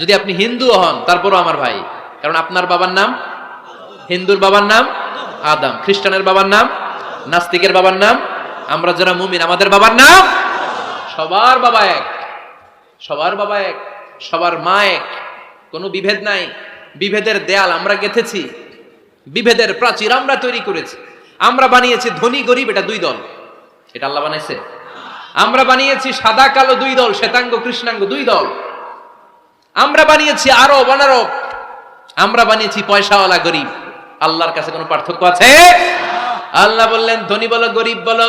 যদি আপনি হিন্দু হন, তারপরও আমার ভাই। কারণ আপনার বাবার নাম? হিন্দুর বাবার নাম? আদম। খ্রিস্টানের বাবার নাম? নাস্তিকের বাবার নাম? আমরা যারা মুমিন, আমাদের বাবার নাম? সবার বাবা এক। সবার বাবা এক, সবার মা এক। কোনো বিভেদ নাই। বিভেদের দেয়াল আমরা গেথেছি। বিভেদের প্রাচীর আমরা তৈরি করেছি। আমরা বানিয়েছি ধনী গরিব, এটা দুই দল। এটা আল্লাহ বানাইছে। আমরা বানিয়েছি সাদা, কালো দুই দল, শ্বেতাঙ্গ, কৃষ্ণাঙ্গ দুই দল। আমরা বানিয়েছি আরও অনারব আমরা বানিয়েছি পয়সাওয়ালা গরিব। আল্লাহর কাছে কোনো পার্থক্য আছে? আল্লাহ বললেন ধনী বলো গরিব বলো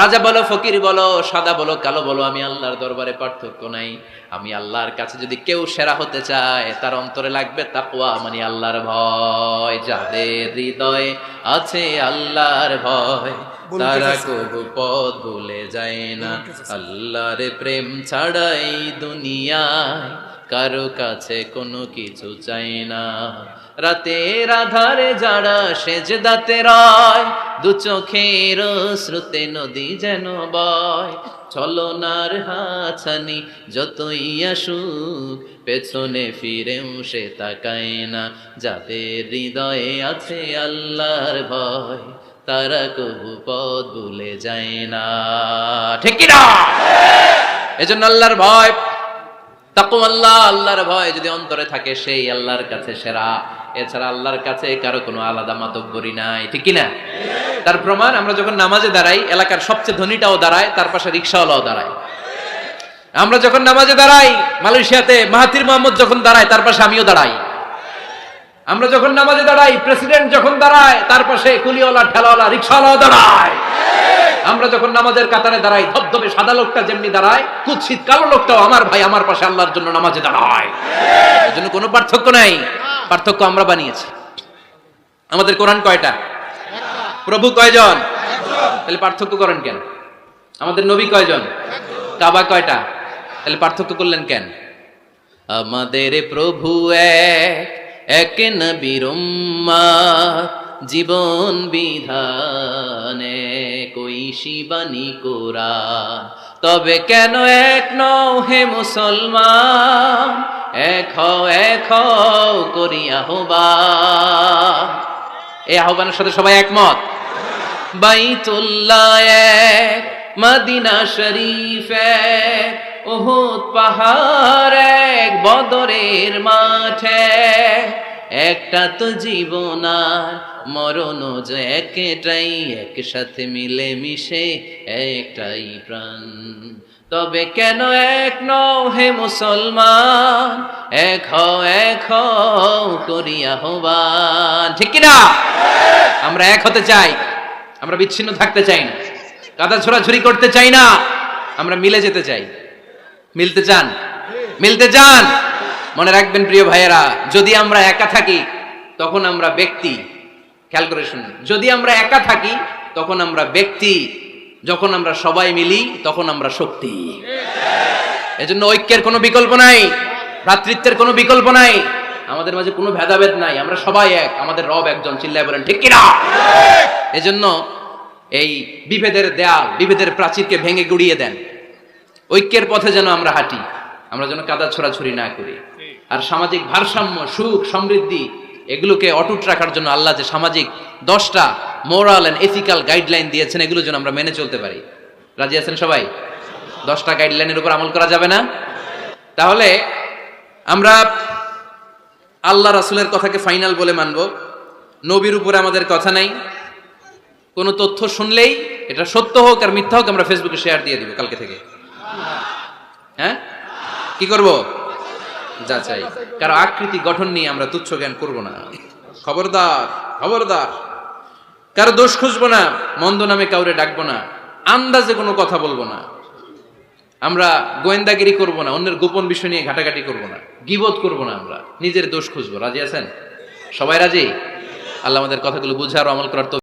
রাজা বলো ফকির বলো সাদা বলো কালো বলো আমি আল্লাহর দরবারে পার্থক্য নাই। আমি আল্লাহর কাছে যদি কেউ সেরা হতে চায় তার অন্তরে লাগবে তাকওয়া মানে আল্লাহর ভয়। যাদের হৃদয়ে আছে আল্লাহর ভয় তারা কবু পথ ভুলে যায় না। আল্লাহর প্রেম ছাড়াই দুনিয়ায় কারও কাছে কোনো কিছু চাই না। রাতের আধারে যারা সেজ দাতে রয় দু চোখের শ্রুতে নদী যেন বয়। চলনার হাছানি যতই আসুক, পেছনে ফিরেও সে তাকায় না। যাদের হৃদয়ে আছে আল্লাহর ভয়, তারা কবু পথ ভুলে যায় না। ঠিক না এজন্য আল্লাহর ভয় তাকুম আল্লাহ আল্লাহর ভয় যদি অন্তরে থাকে, সেই আল্লাহর কাছে সেরা। এছাড়া আল্লাহর কাছে কারও কোনো আলাদা মাতব্বরি নাই। ঠিক কি না তার প্রমাণ, আমরা যখন নামাজে দাঁড়াই, এলাকার সবচেয়ে ধনীটাও দাঁড়ায়, তার পাশে রিক্সাওয়ালাও দাঁড়ায়। আমরা যখন নামাজে দাঁড়াই, মালয়েশিয়াতে মাহাতির মোহাম্মদ যখন দাঁড়ায়, তার পাশে আমিও দাঁড়াই। আমরা যখন নামাজে দাঁড়াই, প্রেসিডেন্ট যখন দাঁড়ায়, তার পাশে কুলিওয়ালা, ঠেলাওয়ালা, রিক্সাওয়ালাও দাঁড়ায়। আমরা যখন নামাজের কাতারে দাঁড়াই, ধবধবে সাদা লোকটা যেমনি দাঁড়ায়, কুৎসিত কালো লোকটাও আমার ভাই, আমার পাশে আল্লাহর জন্য নামাজে দাঁড়ায়। এর জন্য কোনো পার্থক্য নাই। পার্থক্য আমরা বানিয়েছি। আমাদের কোরআন কয়টা? প্রভু কয়জন? তাহলে পার্থক্য করেন কেন? আমাদের নবী কয়জন? কাবা কয়টা? তাহলে পার্থক্য করলেন কেন? আমাদের প্রভু এক এক নবীর জীবন বিধানে কই শিবানী কোরআন? তবে কেন এক নও হে মুসলমান? এক এক করি আহ্বান। এই আহ্বানের সাথে সবাই একমত? বাইতুল্লাহ এক, মদিনা শরীফ এক, উহুদ পাহাড় এক, বদরের মাঠে একটা তো জীবন আর মরণ যে একটাই একসাথে মিলে মিশে একটাই প্রাণ। তবে কেন এক নও হে মুসলমান, এক হও, এক করিয়া হবান ঠিক কিনা? আমরা এক হতে চাই, আমরা বিচ্ছিন্ন থাকতে চাই না, কাদা ছোড়াছুরি করতে চাই না, আমরা মিলে যেতে চাই। মিলতে চান? মিলতে চান? মনে রাখবেন প্রিয় ভাইয়েরা, যদি আমরা একা থাকি, তখন আমরা ব্যক্তি। খেয়াল করে শুনুন, যদি আমরা একা থাকি, তখন আমরা ব্যক্তি। যখন আমরা সবাই মিলি, তখন আমরা শক্তি। এজন্য ঐক্যের কোনো বিকল্প নাই, ভ্রাতৃত্বের কোনো বিকল্প নাই, আমাদের মাঝে কোনো ভেদাভেদ নাই, আমরা সবাই এক, আমাদের রব একজন, চিল্লায় বলেন, ঠিক কিনা? এজন্য এই বিভেদের দেয়াল, বিভেদের প্রাচীরকে ভেঙে গুড়িয়ে দেন। ঐক্যের পথে যেন আমরা হাঁটি, আমরা যেন কাদা ছোড়াছুরি না করি। আর সামাজিক ভারসাম্য, সুখ, সমৃদ্ধি, এগুলোকে অটুট রাখার জন্য আল্লাহ যে সামাজিক দশটা মোরাল অ্যান্ড এথিক্যাল গাইডলাইন দিয়েছেন, এগুলো যেন আমরা মেনে চলতে পারি। রাজি আছেন সবাই? দশটা গাইডলাইনের উপর আমল করা যাবে না? তাহলে আমরা আল্লাহ রাসুলের কথাকে ফাইনাল বলে মানব। নবীর উপরে আমাদের কথা নাই। কোনো তথ্য শুনলেই এটা সত্য হোক আর মিথ্যা হোক আমরা ফেসবুকে শেয়ার দিয়ে দিব কালকে থেকে। হ্যাঁ? কি করব? যাচাই। কারও আকৃতি গঠন নিয়ে আমরা তুচ্ছ জ্ঞান করব না। খবরদার খবরদার। কারও দোষ খুঁজবো না, মন্দ নামে কাউরে ডাকবো না, আন্দাজে কোনো কথা বলব না। আমরা গোয়েন্দাগিরি করব না, অন্যের গোপন বিষয় নিয়ে ঘাটাঘাটি করব না। গিবত করব না আমরা, নিজের দোষ খুঁজবো। রাজি আছেন? সবাই রাজি? আল্লাহ আমাদের কথাগুলো বুঝার আমল করার